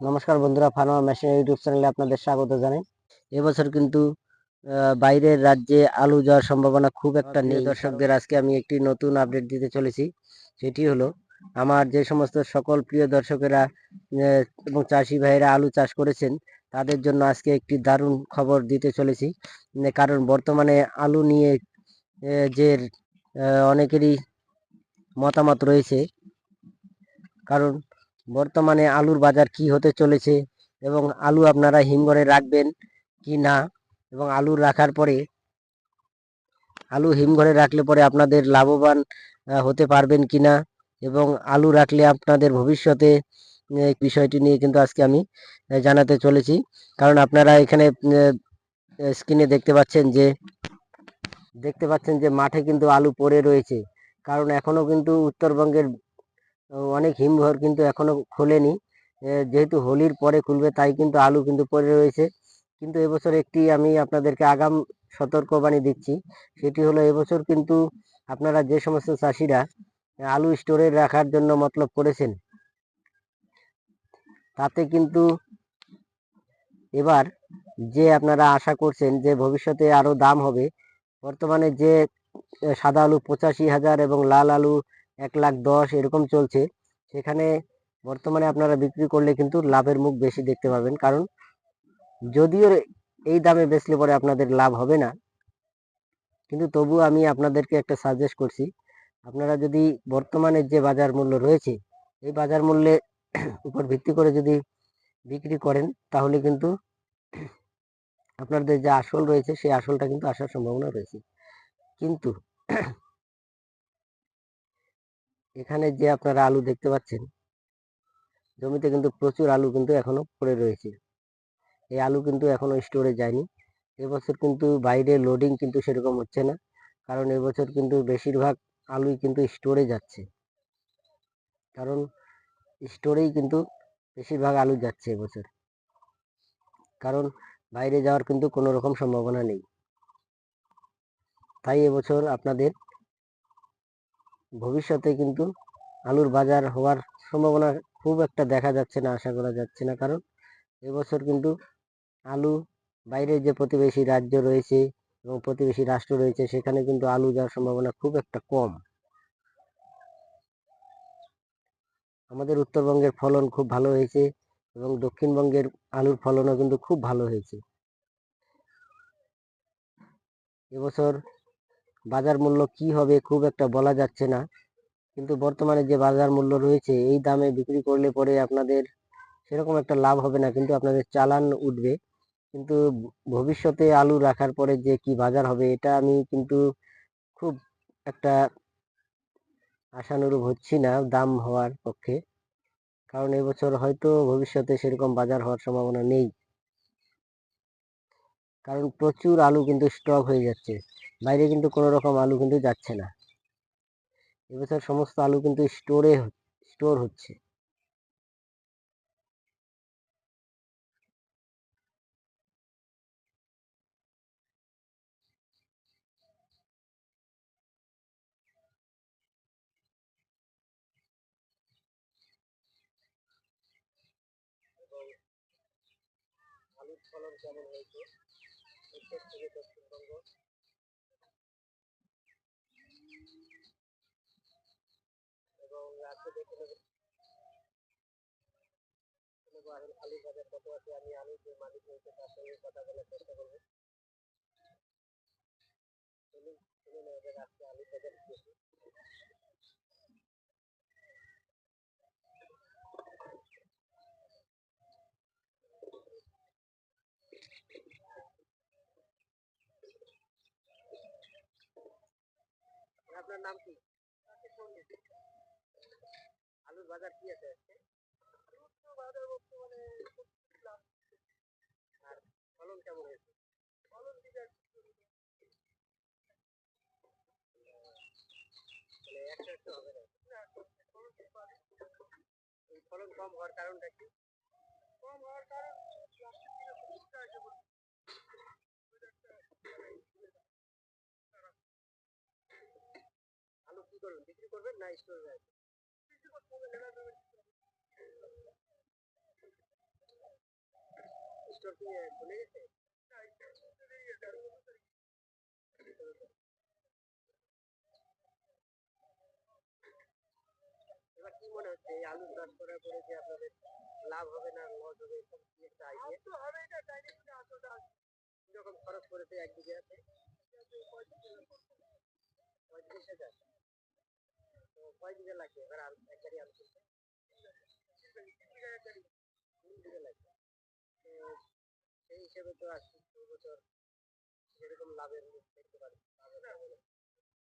নমস্কার বন্ধুরা Pharma machine YouTube চ্যানেলে আপনাদের স্বাগত জানাই। এবছর কিন্তু বাইরের রাজ্যে আলু যাওয়ার সম্ভাবনা খুব একটা নেই। দর্শকদের আজকে আমি একটি নতুন আপডেট দিতে চলেছি। সেটি হলো, আমার যে সমস্ত সকল প্রিয় দর্শকেরা এবং চাষি ভাইয়েরা আলু চাষ করেছেন, তাদের জন্য আজকে একটি দারুণ খবর দিতে চলেছি। কারণ বর্তমানে আলু নিয়ে যে অনেকেরই মতামত রয়েছে। কারণ বর্তমানে আলুর বাজার কি হতে চলেছে এবং আলু আপনারা হিমঘরে রাখবেন কি না এবং আলু রাখার পরে, আলু হিমঘরে রাখলে পরে আপনাদের লাভবান হতে পারবেন কি না এবং আলু রাখলে আপনাদের ভবিষ্যতে বিষয়টি নিয়ে কিন্তু আজকে আমি জানাতে চলেছি। কারণ আপনারা এখানে স্ক্রিনে দেখতে পাচ্ছেন যে, দেখতে পাচ্ছেন যে মাঠে কিন্তু আলু পড়ে রয়েছে। কারণ এখনও কিন্তু উত্তরবঙ্গের অনেক হিমঘর কিন্তু এখনও খোলেনি। যেহেতু হোলির পরে খুলবে, তাই কিন্তু আলু কিন্তু পড়ে রয়েছে। কিন্তু এবছর একটি আমি আপনাদেরকে আগাম সতর্কবাণী দিচ্ছি। সেটি হলো, এবছর কিন্তু আপনারা যে সমস্ত চাষিরা আলু স্টোরে রাখার জন্য মতলব করেছেন, তাতে কিন্তু এবার যে আপনারা আশা করছেন যে ভবিষ্যতে আরও দাম হবে, বর্তমানে যে সাদা আলু পঁচাশি হাজার এবং লাল আলু এক লাখ দশ এরকম চলছে। সেখানে বর্তমানে আপনারা বিক্রি করলে কিন্তু লাভের মুখ বেশি দেখতে পাবেন। কারণ যদিও এই দামে বেচলে পরে আপনাদের লাভ হবে না। কিন্তু তবু আমি আপনাদেরকে একটা সাজেস্ট করছি। আপনারা যদি বর্তমানে যে বাজার মূল্য রয়েছে, এই বাজার মূল্যে উপর ভিত্তি করে যদি বিক্রি করেন, তাহলে কিন্তু আপনাদের যে আসল রয়েছে, সেই আসলটা কিন্তু আসার সম্ভাবনা রয়েছে। কিন্তু এখানে যে আপনারা আলু দেখতে পাচ্ছেন, জমিতে কিন্তু প্রচুর আলু কিন্তু এখনও পড়ে রয়েছে। এই আলু কিন্তু এখনও স্টোরে যায়নি। এবছর কিন্তু বাইরে লোডিং কিন্তু সেরকম হচ্ছে না, কারণ এবছর কিন্তু বেশিরভাগ আলুই কিন্তু স্টোরে যাচ্ছে। কারণ স্টোরেই কিন্তু বেশিরভাগ আলু যাচ্ছে এবছর। কারণ বাইরে যাওয়ার কিন্তু কোনো রকম সম্ভাবনা নেই। তাই এবছর আপনাদের ভবিষ্যতে কিন্তু আলুর বাজার হওয়ার সম্ভাবনা খুব একটা দেখা যাচ্ছে না, আশা করা যাচ্ছে না। কারণ এবছর কিন্তু আলু বাইরে যে প্রতিবেশী রাজ্য রয়েছে এবং প্রতিবেশী রাষ্ট্র রয়েছে, সেখানে কিন্তু আলু যাওয়ার সম্ভাবনা খুব একটা কম। আমাদের উত্তরবঙ্গের ফলন খুব ভালো হয়েছে এবং দক্ষিণবঙ্গের আলুর ফলনও কিন্তু খুব ভালো হয়েছে। এবছর বাজার মূল্য কি হবে খুব একটা বলা যাচ্ছে না। কিন্তু বর্তমানে যে বাজার মূল্য রয়েছে, এই দামে বিক্রি করলে পরে আপনাদের সেরকম একটা লাভ হবে না, কিন্তু আপনাদের চালান উঠবে। কিন্তু ভবিষ্যতে আলু রাখার পরে যে কি বাজার হবে, এটা আমি কিন্তু খুব একটা আশানুরূপ হচ্ছি না দাম হওয়ার পক্ষে। কারণ এবছর হয়তো ভবিষ্যতে সেরকম বাজার হওয়ার সম্ভাবনা নেই। কারণ প্রচুর আলু কিন্তু স্টক হয়ে যাচ্ছে। বাইরে কিন্তু কোনো রকম আলু কিন্তু যাচ্ছে না। এবছর সমস্ত আলু কিন্তু স্টোরে স্টোর হচ্ছে। ফলন কেমন হয়েছে? উত্তর থেকে দক্ষিণবঙ্গ এবং রাজ্যে দেখে নেব। আলুর বাজার কত আছে, আমি আলুর যে মালিক রয়েছে তার সঙ্গে কথা বলার চেষ্টা করব। শুনে নেওয়া আলুর বাজার আপনার নাম কি? আলুর বাজার কি আছে আর ফলন কেমন হয়েছে? মানে হবে না? ফলন কম হওয়ার কারণটা কি কম হওয়ার কারণ আলু কি করবেন বিক্রি করবেন না স্টোরে রাখবেন। স্টোর কি খুলে গেছে? এবার কি মনে হচ্ছে এই আলু চাষ করার পরে যে আপনাদের লাভ হবে না লস হবে এরকম কি একটা আইডিয়া হবে এটা কীরকম খরচ পড়েছে এক বিঘে আছে পঁয়ত্রিশ হাজার। কয় বিঘা লাগবে এবার আলু এক গাড়ি আলু তুলতে তিন বিঘা লাগবে তো সেই হিসেবে তো আজকে দু বছর সেরকম লাভের মুখ দেখতে পারি লাভের